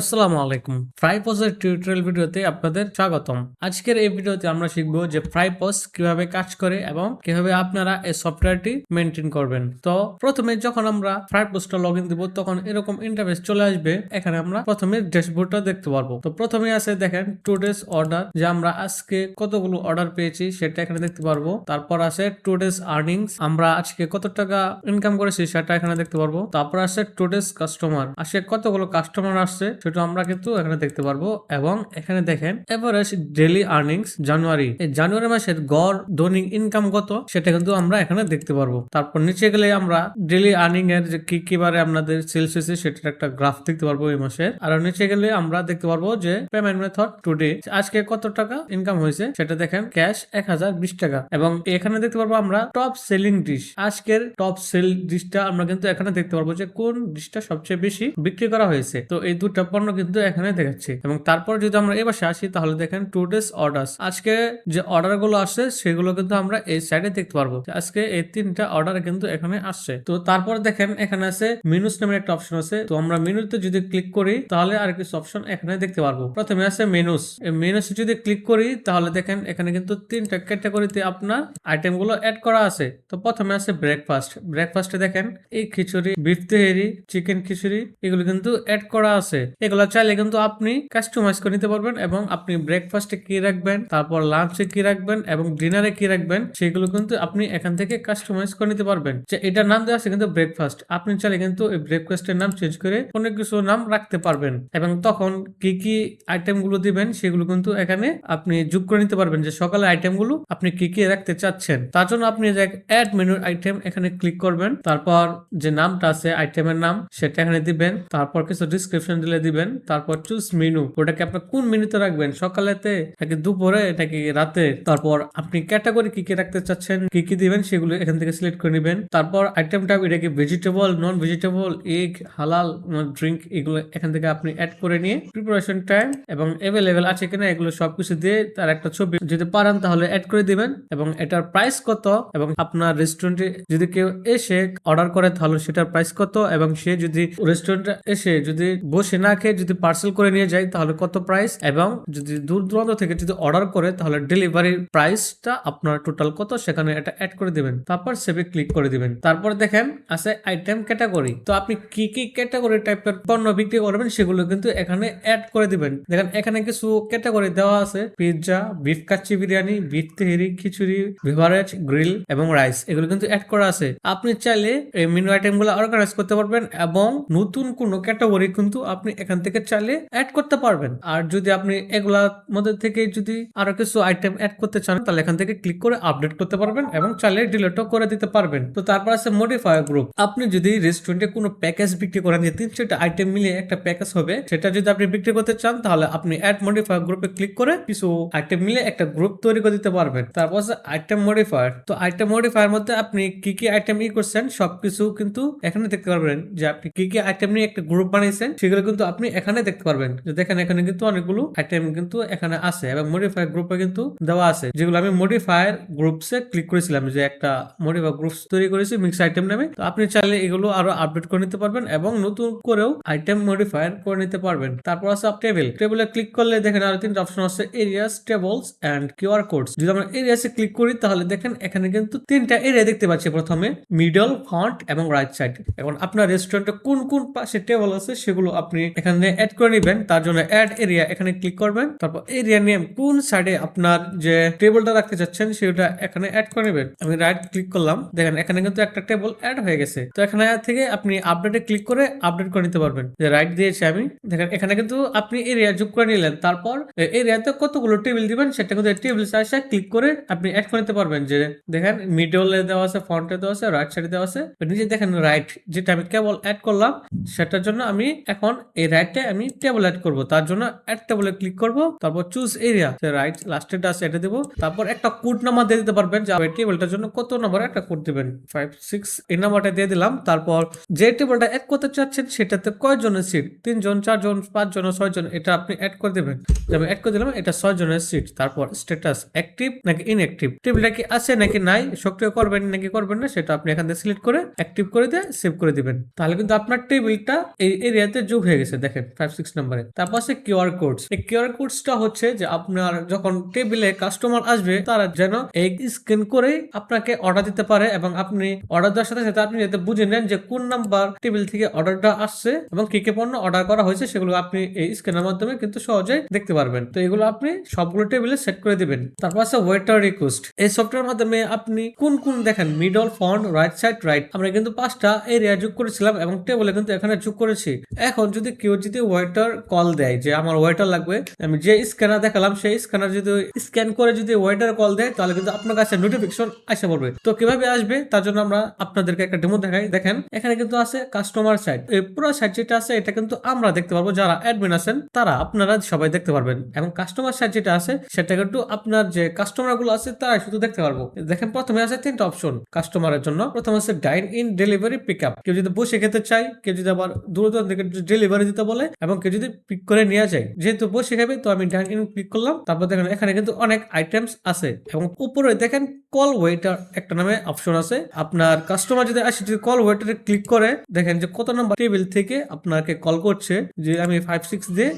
আসসালামু আলাইকুম। ফ্রাইপসের টিউটোরিয়াল ভিডিওতে আপনাদের স্বাগতম। আজকের এই ভিডিওতে আমরা শিখব যে ফ্রাইপস কীভাবে কাজ করে এবং কীভাবে আপনারা এই সফটওয়্যারটি মেনটেন করবেন। তো প্রথমে যখন আমরা ফ্রাইপসটা লগ ইন দিব, তখন এরকম ইন্টারফেস চলে আসবে। এখানে আমরা প্রথমে ড্যাশবোর্ডটা দেখতে পারব। তো প্রথমে আছে দেখেন টুডেস অর্ডার যে আমরা আজকে কতগুলো অর্ডার পেয়েছি, সেটা এখানে দেখতে পারব। তারপর আছে টুডেস আর্নিংস আমরা আজকে কত টাকা ইনকাম করেছি, সেটা এখানে দেখতে পারব। তারপর আছে টুডেস কাস্টমার আজকে কতগুলো কাস্টমার আসছে সেটা আমরা কিন্তু এখানে দেখতে পারব এবং এখানে দেখেন এভারেজ ডেলি আর্নিংস জানুয়ারি। এই জানুয়ারি মাসের গড়, দৈনিক ইনকাম কত সেটা কিন্তু আমরা এখানে দেখতে পারব। তারপর নিচে গেলে আমরা ডেলি আর্নিং এর যে কি কি বারে আপনাদের সেলস হয়েছে সেটার একটা গ্রাফ দেখতে পারব এই মাসের। আর নিচে গেলে আমরা দেখতে পারব যে পেমেন্ট মেথড টুডে আজকে কত টাকা ইনকাম হয়েছে সেটা দেখেন ক্যাশ এক হাজার বিশ টাকা। এবং এখানে দেখতে পারব আমরা টপ সেলিং ডিশ আজকের টপ সেল ডিশটা আমরা কিন্তু এখানে দেখতে পারব যে কোন ডিশটা সবচেয়ে বেশি বিক্রি করা হয়েছে। তো এই দুটা পণ্য কিন্তু এখানে দেখাচ্ছি। এবং তারপর যদি আমরা এবার আসি, তাহলে দেখেন টু ডেজ অর্ডার আজকে যে অর্ডারগুলো আসছে, সেগুলো কিন্তু আমরা এই সাইডে দেখতে পারব আজকে এই তিনটা অর্ডার কিন্তু এখানে আসছে। তো তারপর দেখেন এখানে আছে মিনুস নামের একটা অপশন আছে। তো আমরা মেনুতে যদি ক্লিক করি, তাহলে আর কিছু অপশন এখানে দেখতে পারব। প্রথমে আছে মেনুস এই মেনুসে যদি ক্লিক করি, তাহলে দেখেন এখানে কিন্তু তিনটা ক্যাটাগরিতে আপনার আইটেমগুলো অ্যাড করা আছে। তো প্রথমে আছে ব্রেকফাস্ট ব্রেকফাস্টে দেখেন এই খিচুড়ি বিফ তেহেরি চিকেন খিচুড়ি, এগুলো কিন্তু অ্যাড করা আছে। এগুলো চাইলে কিন্তু আপনি কাস্টমাইজ করে নিতে পারবেন এবং আপনি ব্রেকফাস্টে কি রাখবেন, তারপর লাঞ্চে কি রাখবেন এবং ডিনারে কি রাখবেন, সেগুলো কিন্তু আপনি এখান থেকে কাস্টমাইজ করে নিতে পারবেন। যে এটার নাম দেওয়া আছে কিন্তু ব্রেকফাস্ট আপনি চাইলে কিন্তু এই ব্রেকফাস্টের নাম চেঞ্জ করে অনেক কিছু নাম রাখতে পারবেন এবং তখন কি কি আইটেমগুলো দিবেন সেগুলো কিন্তু এখানে আপনি যোগ করে নিতে পারবেন যে সকালের আইটেমগুলো আপনি কি কি রাখতে চাচ্ছেন। তার জন্য আপনি যে অ্যাড মেনুর আইটেম এখানে ক্লিক করবেন, তারপর যে নামটা আছে আইটেমের নাম সেটা এখানে দিবেন, তারপর কিছু ডিসক্রিপশন দিলে দিবেন, তারপর চুজ মেনু ওটাকে আপনি কোন মেনুতে রাখবেন? সকালেতে নাকি দুপুরে নাকি রাতে? তারপর আপনি ক্যাটাগরি কি কি রাখতে চাচ্ছেন, কি কি দিবেন সেগুলো এখান থেকে সিলেক্ট করে নেবেন। তারপর আইটেমটা এটা কি vegetable non vegetable egg halal drink এগুলো এখান থেকে আপনি অ্যাড করে নিয়ে প্রিপারেশন টাইম এবং অ্যাভেলেবেল আছে কিনা এগুলো সবকিছু দিয়ে তার একটা ছবি যদি পারেন তাহলে অ্যাড করে দিবেন এবং এটার প্রাইস কত এবং আপনার রেস্টুরেন্টে যদি কেউ এসে অর্ডার করে তাহলে সেটার প্রাইস কত এবং সে যদি রেস্টুরেন্টে এসে যদি বসে না খেয়ে যদি পার্সেল করে নিয়ে যায়, তাহলে কত প্রাইস এবং যদি দূর দূরান্ত থেকে যদি অর্ডার করে, তাহলে ডেলিভারি প্রাইসটা আপনার টোটাল কত? সেখানে এটা অ্যাড করে দিবেন। তারপর সেভে ক্লিক করে দিবেন। তারপর দেখেন, আছে আইটেম ক্যাটাগরি তো আপনি কি কি ক্যাটাগরি টাইপের পণ্য বিক্রি করবেন, সেগুলো কিন্তু এখানে অ্যাড করে দিবেন। দেখেন, এখানে কিছু ক্যাটাগরি দেওয়া আছে। Pizza beef kacchi biryani beef tehari, khichuri beverage grill এবং রাইস এগুলো কিন্তু অ্যাড করা আছে। আপনি চাইলে এই মেনু আইটেমগুলো অর্গানাইজ করতে পারবেন এবং নতুন কোনো ক্যাটাগরি কিন্তু আপনি এখান থেকে চাইলে অ্যাড করতে পারবেন। আর যদি আপনি এগুলার মধ্যে থেকে যদি আরও কিছু আইটেম অ্যাড করতে চান, তাহলে এখান থেকে ক্লিক করে আপডেট করতে পারবেন এবং চাইলে ডিলিটও করে দিতে পারবেন। তো তারপর আছে মডিফায়ার গ্রুপ আপনি যদি রেস্টুরেন্টে কোনো প্যাকেজ বিক্রি করেন, যে তিন চারটা আইটেম মিলিয়ে একটা প্যাকেজ হবে, সেটা যদি আপনি বিক্রি করতে চান, তাহলে আপনি অ্যাড মডিফায়ার গ্রুপে ক্লিক করে কিছু আইটেম মিলে একটা গ্রুপ তৈরি করে দিতে পারবেন। তারপর আছে আইটেম মডিফায়ার তো আইটেম মডিফায়ার মধ্যে আপনি কি কি আইটেম ই করছেন, সবকিছু কিন্তু এখানে দেখতে পারবেন যে আপনি কি কি আইটেম নিয়ে একটা গ্রুপ বানিয়েছেন, সেগুলো কিন্তু আপনি এখানে দেখতে পারবেন যে দেখেন এখানে কিন্তু অনেকগুলো আইটেম কিন্তু এখানে আছে এবং মডিফায়ার গ্রুপে কিন্তু দেওয়া আছে, যেগুলো আমি মডিফায়ার গ্রুপসে ক্লিক করেছিলাম যে একটা মডিফায়ার গ্রুপস তৈরি করেছি মিক্স আইটেম নামে। তো আপনি চাইলে এগুলো আরও আপডেট করে নিতে পারবেন এবং নতুন করেও আইটেম মডিফায়ার করে নিতে পারবেন। তারপর আছে টেবিল টেবিলে ক্লিক করলে দেখেন আরও তিনটা অপশন আছে areas tables and QR codes যদি আমরা এরিয়াসে ক্লিক করি তাহলে দেখেন এখানে কিন্তু তিনটা এরিয়া দেখতে পাচ্ছি প্রথমে মিডল ফ্রন্ট এবং রাইট সাইড এখন আপনার রেস্টুরেন্টে কোন কোন পাশে টেবল আছে সেগুলো আপনি এখানে অ্যাড করে নেবেন, তার জন্য অ্যাড এরিয়া এখানে ক্লিক করবেন, তারপর এরিয়া নেম কোন সাইডে আপনার যে টেবিলটা রাখতে চাচ্ছেন সেটা এখানে অ্যাড করে নেবেন। আমি রাইট ক্লিক করলাম, দেখেন এখানে কিন্তু একটা টেবিল অ্যাড হয়ে গেছে। তো এখানে থেকে আপনি আপডেটে ক্লিক করে আপডেট করে নিতে পারবেন। যে রাইট দিয়েছি আমি। দেখেন এখানে কিন্তু আপনি এরিয়া যোগ করে নিলেন, তারপর এরিয়াতে কতগুলো টেবিল দিবেন সেটা কিন্তু টেবিল সাইজে ক্লিক করে আপনি অ্যাড করে নিতে পারবেন। যে দেখেন মিডলে দেওয়া আছে ফ্রন্টে দেওয়া আছে রাইট সাইডে দেওয়া আছে। নিচে দেখেন রাইট যেটা আমি কেবল অ্যাড করলাম, সেটার জন্য আমি এখন এই রাইটে আমি টেবল অ্যাড করব। তার জন্য অ্যাড টেবলে ক্লিক করব, তারপর চুজ এরিয়া রাইট লাস্টেরটা আছে এটা দেবো। তারপর একটা কোড নাম্বার দিয়ে দিতে পারবেন, যে টেবিলটার জন্য কত নম্বর একটা কোড দিবেন। ফাইভ সিক্স এই নাম্বারটা দিয়ে দিলাম। তারপর যে টেবিলটা অ্যাড করতে চাচ্ছেন, সেটাতে কয়জনের সিট তিনজন, চারজন, পাঁচজন, ছয়জন, এটা আপনি অ্যাড করে দেবেন। আমি অ্যাড করে দিলাম, এটা ছয় জনের সিট তারপর স্ট্যাটাস অ্যাক্টিভ নাকি ইনঅ্যাক্টিভ টেবিলটা কি আছে নাকি নাই? সক্রিয় করবেন নাকি করবেন না, সেটা আপনি এখান থেকে সিলেক্ট করে অ্যাক্টিভ করে দিয়ে সেভ করে দিবেন। তাহলে কিন্তু আপনার টেবিলটা এই এরিয়াতে যোগ হয়ে গেছে। দেখেন ফাইভ সিক্স নাম্বারে তারপর আছে কিউআর কোডস এই কিউআর কোডসটা হচ্ছে যে আপনার যখন টেবিলে কাস্টমার আসবে, তারা যেন এই স্ক্যান করে আপনাকে অর্ডার দিতে পারে এবং আপনি অর্ডার দেওয়ার সাথে সাথে আপনি যাতে বুঝে নেন যে কোন নাম্বার টেবিল থেকে অর্ডারটা আসছে এবং কি কি পণ্য অর্ডার করা হয়েছে, সেগুলো আপনি এই স্ক্যানের মাধ্যমে কিন্তু সহজেই দেখতে পারবেন। তো এগুলো আপনি সবগুলো টেবিলে সেট করে দিবেন। তারপর আছে ওয়েটার রিকোয়েস্ট এই সফটওয়্যার মাধ্যমে আপনি কোন কোন দেখেন middle front right side right আমরা কিন্তু পাঁচটা এরিয়া যোগ করেছিলাম এবং টেবিলে কিন্তু এখানে যোগ করেছি। এখন যদি কেউ যদি ওয়েটার কল দেয় যে আমার ওয়েটার লাগবে, আমি যে স্ক্যানার দেখালাম, সেই স্ক্যানার যদি স্ক্যান করে যদি ওয়েটার কল দেয়, তাহলে কিন্তু আপনার কাছে নোটিফিকেশন আসে পড়বে তো কীভাবে আসবে? তার জন্য আমরা আপনাদেরকে একটা ডেমো দেখাই। দেখেন, এখানে কিন্তু আছে কাস্টমার সাইড এই পুরো সাইড যেটা আছে, এটা কিন্তু আমরা দেখতে পারব। যারা অ্যাডমিন আছেন, তারা আপনারা সবাই দেখতে পারবেন। এবং কাস্টমার সাইড যেটা আছে, সেটা কিন্তু আপনার যে কাস্টমারগুলো আছে, তারাই শুধু দেখতে পারব। দেখেন, প্রথমে আছে তিনটা অপশন কাস্টমারের জন্য। প্রথম আছে dine in delivery pick up কেউ যদি বসে খেতে চায়, কেউ যদি আবার দূর দূর থেকে ডেলিভারি দিতে বলে, এবং কেউ যদি পিক করে নেওয়া যায়, যেহেতু বসে খাবে তো আমি ইন ক্লিক করলাম, তারপর দেখেন এখানে কিন্তু অনেক আইটেমস আছে, এবং উপরে দেখেন কল ওয়েটার একটা নামে অপশন আছে, আপনার কাস্টমার যদি আসে, যদি কল ওয়েটারে ক্লিক করে, দেখেন যে কত নাম্বার টেবিল থেকে আপনাকে কল করছে, যে আমি ফাইভ সিক্স দিয়ে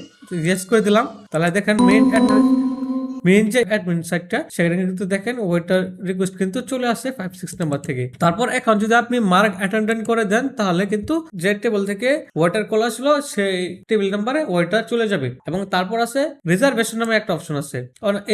ইয়েস করে দিলাম, তাহলে দেখেন মেইন মেইন যে অ্যাডমিন সাইটটা সেখানে কিন্তু দেখেন ওয়েটার রিকোয়েস্ট কিন্তু চলে আসে ফাইভ সিক্স নাম্বার থেকে। তারপর এখন যদি আপনি মার্ক অ্যাটেন্ডেন্ট করে দেন, তাহলে কিন্তু যে টেবিল থেকে ওয়েটার কল আসলো, সেই টেবিল নাম্বারে ওয়েটার চলে যাবে। এবং তারপর আছে রিজার্ভেশন নামে একটা অপশন আছে।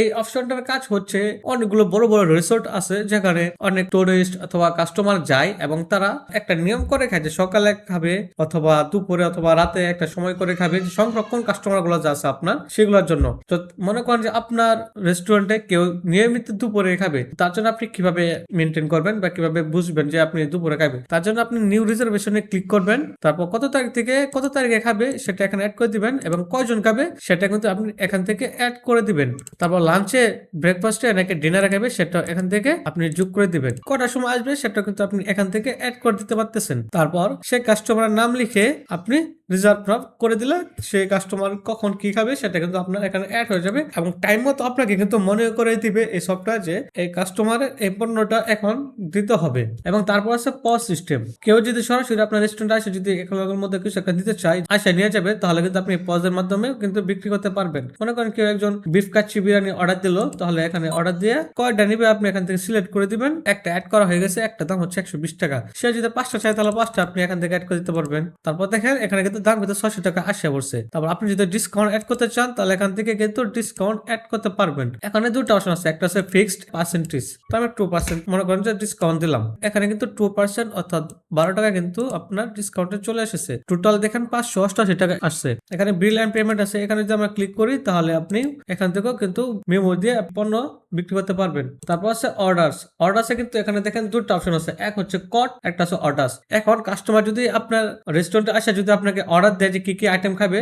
এই অপশনটার কাজ হচ্ছে অনেকগুলো বড় বড় রিসোর্ট আছে, যেখানে অনেক টুরিস্ট অথবা কাস্টমার যায় এবং তারা একটা নিয়ম করে খায় যে সকালে খাবে অথবা দুপুরে অথবা রাতে একটা সময় করে খাবে সংরক্ষণ কাস্টমারগুলো যা আছে আপনার, সেগুলোর জন্য। তো মনে করেন যে আপনার রেস্টুরেন্টে কেউ নিয়মিত দুপুরে খাবে, তার জন্য আপনি কীভাবে মেনটেন করবেন বা কীভাবে বুঝবেন যে আপনি দুপুরে খাবেন? তার জন্য আপনি নিউ রিজার্ভেশনে ক্লিক করবেন, তারপর কত তারিখ থেকে কত তারিখে খাবে সেটা এখানে অ্যাড করে দিবেন এবং কয়জন খাবে সেটা কিন্তু আপনি এখান থেকে অ্যাড করে দিবেন। তারপর লাঞ্চে ব্রেকফাস্টে নাকি ডিনারে খাবে সেটা এখান থেকে আপনি যোগ করে দিবেন। কটার সময় আসবে সেটা কিন্তু আপনি এখান থেকে অ্যাড করে দিতে পারতেছেন। তারপর সে কাস্টমারের নাম লিখে আপনি রিজার্ভ করে দিলে সেই কাস্টমার কখন কি খাবে সেটা কিন্তু আপনার এখানে অ্যাড হয়ে যাবে এবং টাইম মতো আপনাকে কিন্তু মনে করে দিবে এই সফটওয়্যার যে এই কাস্টমারের এই পণ্যটা এখন দিতে হবে। এবং তারপর আছে পজ সিস্টেম কেউ যদি সরাসরি আপনার রেস্টুরেন্টে আসে, যদি এখানের মধ্যে কিছু একটা দিতে চায়, আসে, নিয়ে যাবে, তাহলে কিন্তু আপনি পজের মাধ্যমে কিন্তু বিক্রি করতে পারবেন। মনে করেন কেউ একজন বিফ কাচ্চি বিরিয়ানি অর্ডার দিল, তাহলে এখানে অর্ডার দিয়ে কয়টা নিবে আপনি এখান থেকে সিলেক্ট করে দিবেন। একটা অ্যাড করা হয়ে গেছে, একটা দাম হচ্ছে একশো বিশ টাকা। সে যদি পাঁচটা চায়, তাহলে পাঁচটা আপনি এখান থেকে অ্যাড করে দিতে পারবেন। তারপর দেখেন, এখানে কিন্তু দাম কিন্তু ছশো টাকা আসে পড়ছে। তারপর আপনি যদি ডিসকাউন্ট অ্যাড করতে চান, তাহলে এখান থেকে কিন্তু ডিসকাউন্ট অ্যাড করতে পারবেন। এখানে দুটো অপশন আছে, একটা আছে ফিক্সড পার্সেন্টেজ তো আমি টু পার্সেন্ট মনে করেন যে ডিসকাউন্ট দিলাম। এখানে কিন্তু টু পার্সেন্ট অর্থাৎ বারো টাকা কিন্তু আপনার ডিসকাউন্টে চলে এসেছে। টোটাল দেখেন পাঁচশো অষ্টাশি টাকা আসছে। এখানে বিল অ্যান্ড পেমেন্ট আছে। এখানে যদি আমরা ক্লিক করি, তাহলে আপনি এখান থেকেও কিন্তু মেমো দিয়ে পণ্য বিক্রি করতে পারবেন। তারপর আছে অর্ডার্স অর্ডার্সে কিন্তু এখানে দেখেন দুটো অপশন আছে। এক হচ্ছে কট একটা আছে অর্ডার্স এখন কাস্টমার যদি আপনার রেস্টুরেন্টে আসে, যদি আপনাকে অর্ডার দেয় যে কি কি আইটেম খাবে?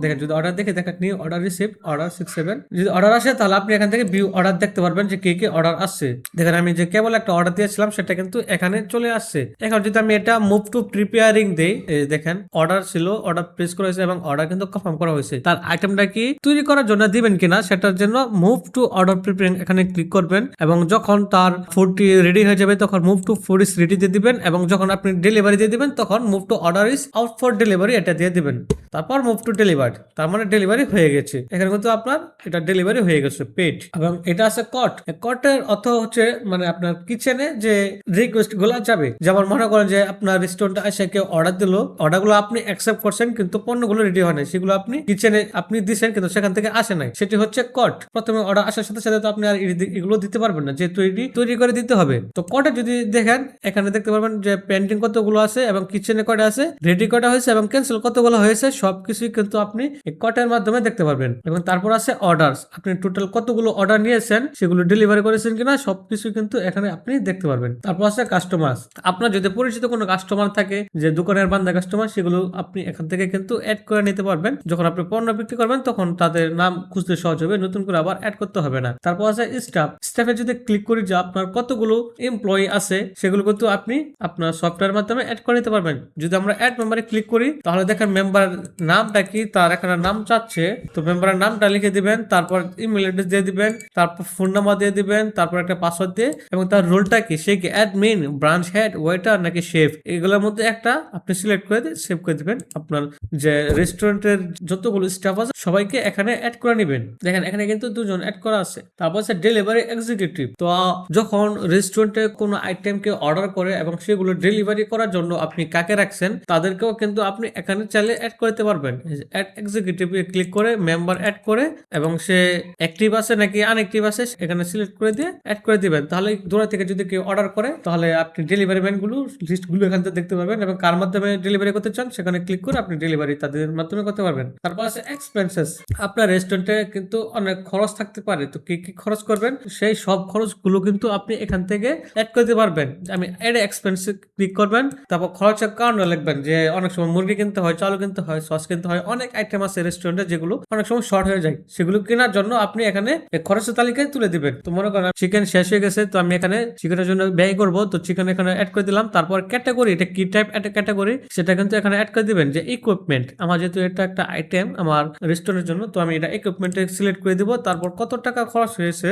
দেখেন, যদি অর্ডার দেখে দেখেন new order receive order six seven যদি অর্ডার আসে, তাহলে আপনি এখান থেকে ভিউ অর্ডার দেখতে পারবেন যে কে কে অর্ডার আসছে। দেখেন, আমি যে কেবল একটা অর্ডার দিয়েছিলাম, সেটা কিন্তু এখানে চলে আসছে। এখন যদি আমি এটা মুভ টু প্রিপেয়ারিং দেই দেখেন অর্ডার ছিল অর্ডার প্লেস করা হয়েছে এবং অর্ডার কিন্তু কনফার্ম করা হয়েছে। তার আইটেমটা কি তৈরি করার জন্য দিবেন কিনা, সেটার জন্য মুভ টু অর্ডার প্রিপেয়ারিং এখানে ক্লিক করবেন এবং যখন তার ফুডটি রেডি হয়ে যাবে, তখন move to food is ready দিয়ে দিবেন এবং যখন আপনি ডেলিভারি দিয়ে দিবেন, তখন move to order is out for delivery এটা দিয়ে দিবেন। তারপর মুভ টু ডেলিভার তার মানে ডেলিভারি হয়ে গেছে। এখানে কিন্তু আপনার এটা ডেলিভারি হয়ে গেছে পেড এবং এটা আছে কট কটের অর্থ হচ্ছে মানে আপনার কিচেনে যে রিকোয়েস্টগুলা যাবে, যেমন মনে করেন যে আপনার রেস্টুরেন্টে এসে কেউ অর্ডার দিল অর্ডারগুলো আপনি অ্যাকসেপ্ট করছেন, কিন্তু পণ্যগুলো রেডি হয় নাই, সেগুলো আপনি কিচেনে আপনি দিচ্ছেন কিন্তু সেখান থেকে আসে নাই। সেটি হচ্ছে কট প্রথমে অর্ডার আসার সাথে সাথে তো আপনি আর এগুলো দিতে পারবেন না যে তৈরি তৈরি করে দিতে হবে। তো কটে যদি দেখেন, এখানে দেখতে পারবেন যে পেন্টিং কতগুলো আছে এবং কিচেনে কটা আছে রেডি কটা হয়েছে এবং ক্যান্সেল কতগুলো হয়েছে, সবকিছুই কিন্তু আপনি এই কটের মাধ্যমে দেখতে পারবেন। এবং তারপর আছে অর্ডারস আপনি টোটাল কতগুলো অর্ডার নিয়েছেন, সেগুলো ডেলিভারি করেছেন কিনা, সবকিছু কিন্তু এখানে আপনি দেখতে পারবেন। তারপর আছে কাস্টমার আপনার যদি পরিচিত কোনো কাস্টমার থাকে, যে দোকানের বান্ধা কাস্টমার সেগুলো আপনি এখান থেকে কিন্তু অ্যাড করে নিতে পারবেন। যখন আপনি পণ্য বিক্রি করবেন, তখন তাদের নাম খুঁজতে সহজ হবে, নতুন করে আবার অ্যাড করতে হবে না। তারপর আছে স্টাফ স্টাফে যদি ক্লিক করি যে আপনার কতগুলো এমপ্লয়ি আছে, সেগুলো কিন্তু আপনি আপনার সফটওয়্যার মাধ্যমে অ্যাড করে নিতে পারবেন। যদি আমরা অ্যাড মেম্বারে ক্লিক করি, তাহলে দেখেন মেম্বার নামটা কি, তার মেম্বার এখানে নাম চাচ্ছে, তো মেম্বারের নামটা লিখে দিবেন, তারপর ইমেল অ্যাড্রেস দিয়ে দিবেন, তারপর ফোন নাম্বার দিয়ে দিবেন, তারপর একটা পাসওয়ার্ড দিয়ে, এবং তার রোলটা কি? সে কি অ্যাডমিন ব্রাঞ্চ হেড ওয়েটার নাকি শেফ এগুলোর মধ্যে একটা আপনি সিলেক্ট করে সেভ করে দিবেন আপনার যে রেস্টুরেন্টের যতগুলো স্টাফ আছে, সবাইকে এখানে অ্যাড করে নেবেন। দেখেন, এখানে কিন্তু দুজন অ্যাড করা আছে। তারপর আছে ডেলিভারি এক্সিকিউটিভ তো, যখন রেস্টুরেন্টে কোনো আইটেমকে অর্ডার করে এবং সেগুলো ডেলিভারি করার জন্য আপনি কাকে রাখছেন, তাদেরকেও কিন্তু আপনি এখানে চাইলে অ্যাড করতে পারবেন। অ্যাড এক্সিকিউটিভ ক্লিক করে মেম্বার অ্যাড করে, এবং সে অ্যাক্টিভ আছে নাকি আনঅ্যাক্টিভ আছে এখানে সিলেক্ট করে দিয়ে অ্যাড করে দিবেন। তাহলে দূরে থেকে যদি কেউ অর্ডার করে, তাহলে আপনি ডেলিভারি ম্যানগুলো লিস্টগুলো এখান থেকে দেখতে পাবেন এবং কার মাধ্যমে ডেলিভারি করতে চান, সেখানে ক্লিক করে আপনি ডেলিভারি তাদের মাধ্যমে করতে পারবেন। তারপর আছে এক্সপেন্সেস আপনার রেস্টুরেন্টে কিন্তু অনেক খরচ থাকতে পারে। তো কি কি খরচ করবেন? সেই সব খরচগুলো কিন্তু আপনি এখান থেকে অ্যাড করতে পারবেন। আমি এড এক্সপেন্স ক্লিক করবেন। তারপর খরচের কারণ লিখবেন যে, অনেক সময় মুরগি কিনতে হয় চাল কিনতে হয় সস কিনতে হয়, অনেক আইটেম আছে রেস্টুরেন্টে যেগুলো অনেক সময় শর্ট হয়ে যায়, সেগুলো কেনার জন্য আপনি এখানে খরচের তালিকায় তুলে দিবেন। তো মনে করেন চিকেন শেষ হয়ে গেছে, তো আমি এখানে চিকেনের জন্য ব্যয় করব, তো চিকেন এখানে অ্যাড করে দিলাম। তারপর ক্যাটাগরি এটা কি টাইপ একটা ক্যাটাগরি সেটা কিন্তু এখানে অ্যাড করে দিবেন যে ইকুইপমেন্ট আমার যেহেতু এটা একটা আইটেম আমার রেস্টুরেন্টের জন্য, তো আমি এটা ইকুইপমেন্টে সিলেক্ট করে দিব। তারপর কত টাকা খরচ হয়েছে?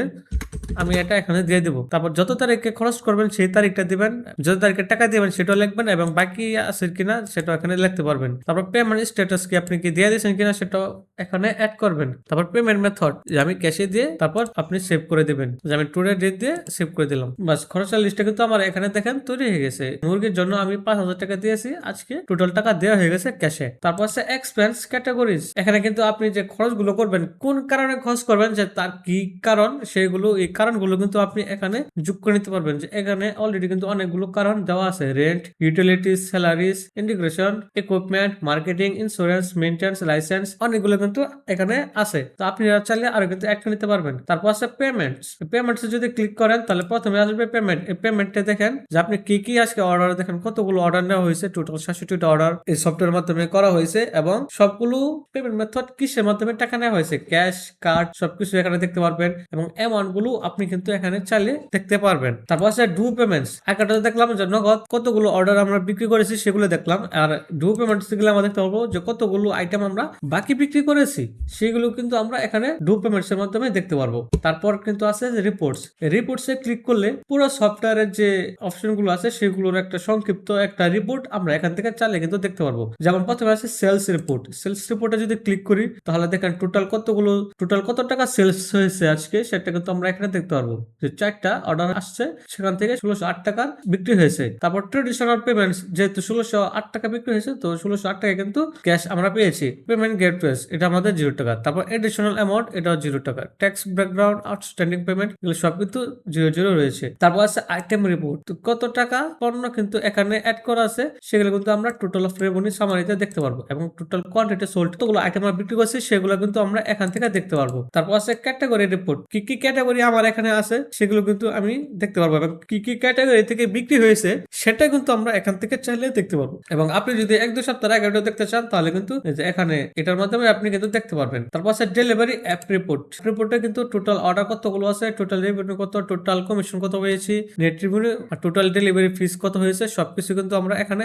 আমি এটা এখানে দিয়ে দিব। তারপর যত তারিখে খরচ করবেন সেই তারিখটা দিবেন, যত তারিখে টাকা দিবেন সেটাও লিখবেন এবং বাকি আছে কিনা সেটা এখানে লিখতে পারবেন। তারপর পেমেন্ট স্ট্যাটাস কি আপনি কি দিয়ে দিয়েছেন কিনা সেটাও এখানে অ্যাড করবেন। তারপর পেমেন্ট মেথড যে আমি ক্যাশে দিয়ে তারপর আপনি সেভ করে দিবেন। যে আমি টুডে ডেট দিয়ে সেভ করে দিলাম। বাস, খরচের লিস্টটা কিন্তু আমার এখানে দেখেন তৈরি হয়ে গেছে। মুরগির জন্য আমি পাঁচ হাজার টাকা দিয়েছি, আজকে টোটাল টাকা দেওয়া হয়ে গেছে ক্যাশে তারপর আছে এক্সপেন্স ক্যাটাগরিজ এখানে কিন্তু আপনি যে খরচগুলো করবেন, কোন কারণে খরচ করবেন, যে তার কি কারণ, সেগুলো এই কারণগুলো কিন্তু আপনি এখানে যোগ করে নিতে পারবেন যে এখানে অলরেডি কিন্তু অনেকগুলো কারণ দেওয়া আছে। Rent utilities salaries integration equipment marketing insurance maintenance licence অনেকগুলো কিন্তু এখানে আছে। তো আপনি চাইলে আরও কিন্তু করে নিতে পারবেন। তারপর আছে পেমেন্টস পেমেন্টস যদি ক্লিক করেন, তাহলে প্রথমে আসবে পেমেন্ট এই পেমেন্টে দেখেন যে আপনি কি কি আজকে অর্ডার দেখেন, কতগুলো অর্ডার নেওয়া হয়েছে টোটাল সাতষট্টিটা অর্ডার এই সফটওয়্যার মাধ্যমে করা হয়েছে এবং সবগুলো পেমেন্ট মেথড কিসের মাধ্যমে টাকা নেওয়া হয়েছে? ক্যাশ কার্ড সবকিছু এখানে দেখতে পারবেন এবং অ্যামাউন্টগুলো আপনি কিন্তু এখানে চাইলে দেখতে পারবেন। তারপর আছে ডু পেমেন্টস একটা দেখলাম যে নগদ কতগুলো অর্ডার আমরা বিক্রি করেছি সেগুলো দেখলাম। আর ডু পেমেন্টস গেলে আমরা দেখতে পারব যে কতগুলো আইটেম আমরা বাকি বিক্রি করেছি, সেগুলো কিন্তু আমরা এখানে ডু পেমেন্টস এর মাধ্যমে দেখতে পারব। তারপর কিন্তু আছে রিপোর্টস রিপোর্টস এ ক্লিক করলে পুরো সফটওয়্যারের যে অপশনগুলো আছে সেগুলোর একটা সংক্ষিপ্ত একটা রিপোর্ট আমরা এখান থেকে চাইলে কিন্তু দেখতে পারব। যেমন প্রথমে আছে সেলস রিপোর্ট সেলস রিপোর্টে যদি ক্লিক করি, তাহলে দেখেন টোটাল কতগুলো টোটাল কত টাকা সেলস হয়েছে আজকে, সেটা কিন্তু আমরা এখানে দেখতে পারব যে চারটা অর্ডার আসছে, সেখান থেকে ষোলোশো আট টাকার বিক্রি হয়েছে। তারপর ট্রেডিশনাল পেমেন্টস যেহেতু ষোলোশো আট টাকা বিক্রি হয়েছে, তো ষোলোশো আট টাকা কিন্তু ক্যাশ আমরা পেয়েছি। পেমেন্ট গেট গেটওয়েস এটা আমাদের জিরো টাকা। তারপর এডিশনাল অ্যামাউন্ট এটাও জিরো টাকা। ট্যাক্স ব্যাকগ্রাউন্ড আউটস্ট্যান্ডিং পেমেন্ট এগুলো সব কিন্তু জিরো জিরো রয়েছে। তারপর আছে আইটেম রিপোর্ট তো কত টাকা পণ্য কিন্তু এখানে অ্যাড করা আছে, সেগুলো কিন্তু আমরা টোটাল অফ রেভিনিউ সামারিতে দেখতে পারব এবং টোটাল কোয়ান্টিটি সোল্ড কতগুলো আইটেম আমরা বিক্রি করছি, সেগুলো কিন্তু আমরা এখান থেকে দেখতে পারব। তারপর আছে ক্যাটাগরি রিপোর্ট কি কি ক্যাটাগরি আমার এখানে আছে, সেগুলো কিন্তু আমি দেখতে পারব এবং কি কি ক্যাটাগরি থেকে বিক্রি হয়েছে, সেটা কিন্তু আমরা এখান থেকে চাইলে দেখতে পারব। এবং আপনি যদি এক, দু সপ্তাহ আগে দেখতে চান, তাহলে কিন্তু এখানে এটার মাধ্যমে আপনি কিন্তু দেখতে পারবেন। তারপর আছে ডেলিভারি অ্যাপ রিপোর্ট রিপোর্টে কিন্তু টোটাল অর্ডার কতগুলো আছে টোটাল রেভিনিউ কত টোটাল কমিশন কত হয়েছে নেট রেভিনিউ আর টোটাল ডেলিভারি ফিস কত হয়েছে, সবকিছু কিন্তু আমরা এখানে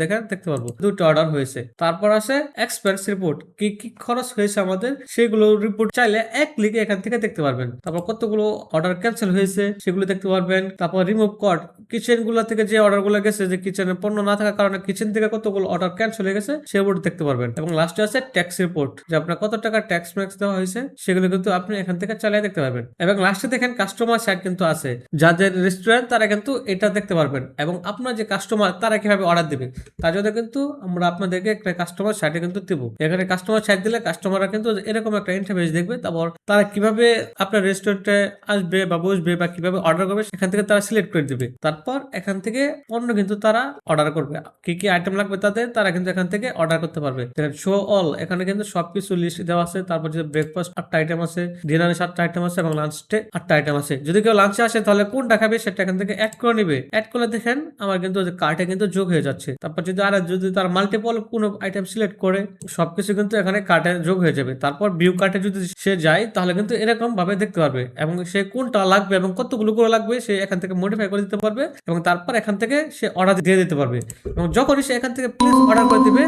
দেখেন, দেখতে পারব। দুটো অর্ডার হয়েছে। তারপর আছে এক্সপেন্স রিপোর্ট কি কি খরচ হয়েছে আমাদের, সেগুলো রিপোর্ট চাইলে এক ক্লিকে এখান থেকে দেখতে পারবেন। তারপর কতগুলো অর্ডার ক্যান্সেল হয়েছে, সেগুলো দেখতে পারবেন। তারপর রিমুভ কট কিচেনগুলো থেকে যে অর্ডারগুলো গেছে, যে কিচেনে পণ্য না থাকার কারণে কিচেন থেকে কতগুলো অর্ডার ক্যান্সেল হয়ে গেছে সেগুলো দেখতে পারবেন। এবং লাস্টে আছে ট্যাক্স রিপোর্ট যে আপনার কত টাকা ট্যাক্স ম্যাক্স দেওয়া হয়েছে, সেগুলো কিন্তু আপনি এখান থেকে চালিয়ে দেখতে পারবেন। এবং লাস্টে দেখেন কাস্টমার সাইট কিন্তু আছে, যাদের রেস্টুরেন্ট তারা কিন্তু এটা দেখতে পারবেন। এবং আপনার যে কাস্টমার তারা কীভাবে অর্ডার দিবে তার জন্য কিন্তু আমরা আপনাদেরকে একটা কাস্টমার সাইটে কিন্তু দেবো। এখানে কাস্টমার সাইট দিলে কাস্টমাররা কিন্তু এরকম একটা ইন্টারফেস দেখবে, তারপর তারা কীভাবে আপনার রেস্টুরেন্টে আসবে বা বসবে বা কীভাবে অর্ডার করবে, সেখান থেকে তারা সিলেক্ট করে দিবে। তারপর এখান থেকে পণ্য কিন্তু তারা অর্ডার করবে। কি কি আইটেম লাগবে তাদের, তারা কিন্তু এখান থেকে অর্ডার করতে পারবে। শো অল এখানে কিন্তু সবকিছু লিস্ট দেওয়া আছে। তারপর যে ব্রেকফাস্ট আটটা আইটেম আছে ডিনারে সাতটা আইটেম আছে এবং লাঞ্চে আটটা আইটেম আছে। যদি কেউ লাঞ্চে আসে, তাহলে কোনটা খাবে সেটা এখান থেকে অ্যাড করে নিবে। অ্যাড করলে দেখেন আমার কিন্তু কার্টে কিন্তু যোগ হয়ে যাচ্ছে। তারপর যদি আর যদি তার মাল্টিপল কোনো আইটেম সিলেক্ট করে, সবকিছু কিন্তু এখানে কার্টে যোগ হয়ে যাবে। তারপর ভিউ কার্টে যদি সে যায়, তাহলে কিন্তু এরকম ভাবে দেখতে পারবে। এবং সে কোনটা লাগবে এবং কতগুলো করে লাগবে সে এখান থেকে মডিফাই করে দিতে পারবে এবং তারপর এখান থেকে সে অর্ডার দিয়ে দিতে পারবে। এবং যখনই সে এখান থেকে প্লিজ অর্ডার করে দিবে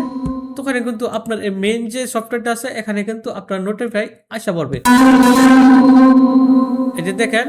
তখন কিন্তু আপনার এই মেইন যে সফটওয়্যারটা আছে, এখানে কিন্তু আপনার নোটিফাই আসা পড়বে। এই যে দেখেন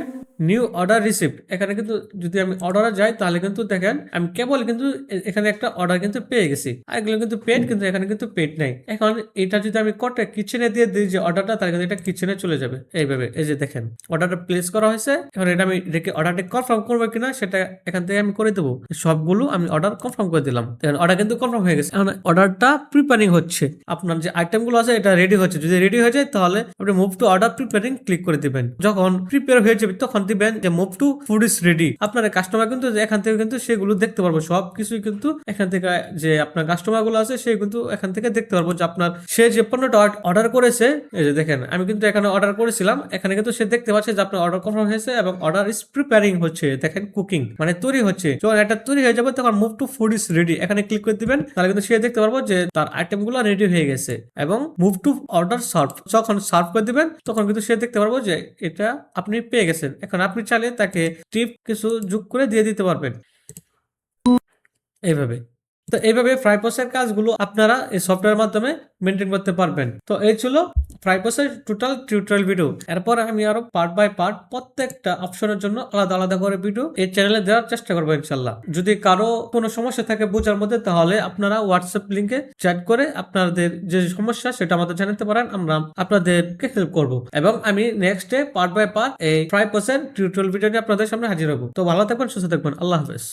নিউ অর্ডার রিসিপ্ট এখানে কিন্তু যদি আমি অর্ডারে যাই, তাহলে কিন্তু দেখেন, আমি কেবল কিন্তু এখানে একটা অর্ডার কিন্তু পেয়ে গেছি। আর এগুলো কিন্তু পেড কিন্তু এখানে কিন্তু পেড নাই। এখন এটা যদি আমি কটে কিচেনে দিয়ে দিই যে অর্ডারটা তাহলে কিন্তু এটা কিচেনে চলে যাবে। এইভাবে, এই যে দেখেন অর্ডারটা প্লেস করা হয়েছে। এখন এটা আমি রেখে অর্ডারটা কনফার্ম করব কিনা, সেটা এখান থেকে আমি করে দেবো। সবগুলো আমি অর্ডার কনফার্ম করে দিলাম। অর্ডার কিন্তু কনফার্ম হয়ে গেছে। এখন অর্ডারটা প্রিপেয়ারিং হচ্ছে। আপনার যে আইটেমগুলো আছে, এটা রেডি হচ্ছে। যদি রেডি হয়ে যায়, তাহলে আপনি move to order preparing click করে দিবেন। যখন প্রিপেয়ার হয়ে যাবে, তখন দিবেন যে move to food is ready আপনার কাস্টমার কিন্তু এখান থেকে কিন্তু সেগুলো দেখতে পারব। সব কিছুই কিন্তু এখান থেকে যে আপনার কাস্টমারগুলো আছে সে কিন্তু এখান থেকে দেখতে পারব যে আপনার সে যে পণ্যটা অর্ডার করেছে, এই যে দেখেন, আমি কিন্তু এখানে অর্ডার করেছিলাম, এখানে কিন্তু সে দেখতে পাচ্ছে যে আপনার অর্ডার কনফার্ম হয়েছে এবং অর্ডার ইস প্রিপেয়ারিং হচ্ছে। দেখেন কুকিং মানে তৈরি হচ্ছে। যখন এটা তৈরি হয়ে যাবে, তখন move to food is ready এখানে ক্লিক করে দিবেন, তাহলে কিন্তু সে দেখতে পারব যে তার আইটেমগুলো রেডি হয়ে গেছে এবং মুভ টু অর্ডার সার্ভ যখন সার্ভ করে দিবেন, তখন কিন্তু সে দেখতে পারব যে এটা আপনি পেয়ে গেছেন। এখন আপনি চাইলে তাকে টিপ কিছু যোগ করে দিয়ে দিতে পারবেন। এইভাবে। তো এইভাবে ফ্রাইপসের কাজগুলো আপনারা এই সফটওয়্যার মাধ্যমে মেনটেন করতে পারবেন। তো এই ছিল ফ্রাইপসের টোটাল টিউটোরিয়াল ভিডিও এরপর আমি আরও পার্ট বাই পার্ট প্রত্যেকটা অপশনের জন্য আলাদা আলাদা করে ভিডিও এই চ্যানেলে দেওয়ার চেষ্টা করব ইনশাল্লাহ যদি কারও কোনো সমস্যা থাকে বোঝার মধ্যে, তাহলে আপনারা হোয়াটসঅ্যাপ লিঙ্কে চ্যাট করে আপনাদের যে সমস্যা সেটা আমাদের জানাতে পারেন, আমরা আপনাদেরকে হেল্প করব। এবং আমি next day part by part এই ফ্রাইপসের টিউটোরিয়াল ভিডিও নিয়ে আপনাদের সামনে হাজির হব। তো ভালো থাকবেন, সুস্থ থাকবেন। আল্লাহ হাফেজ।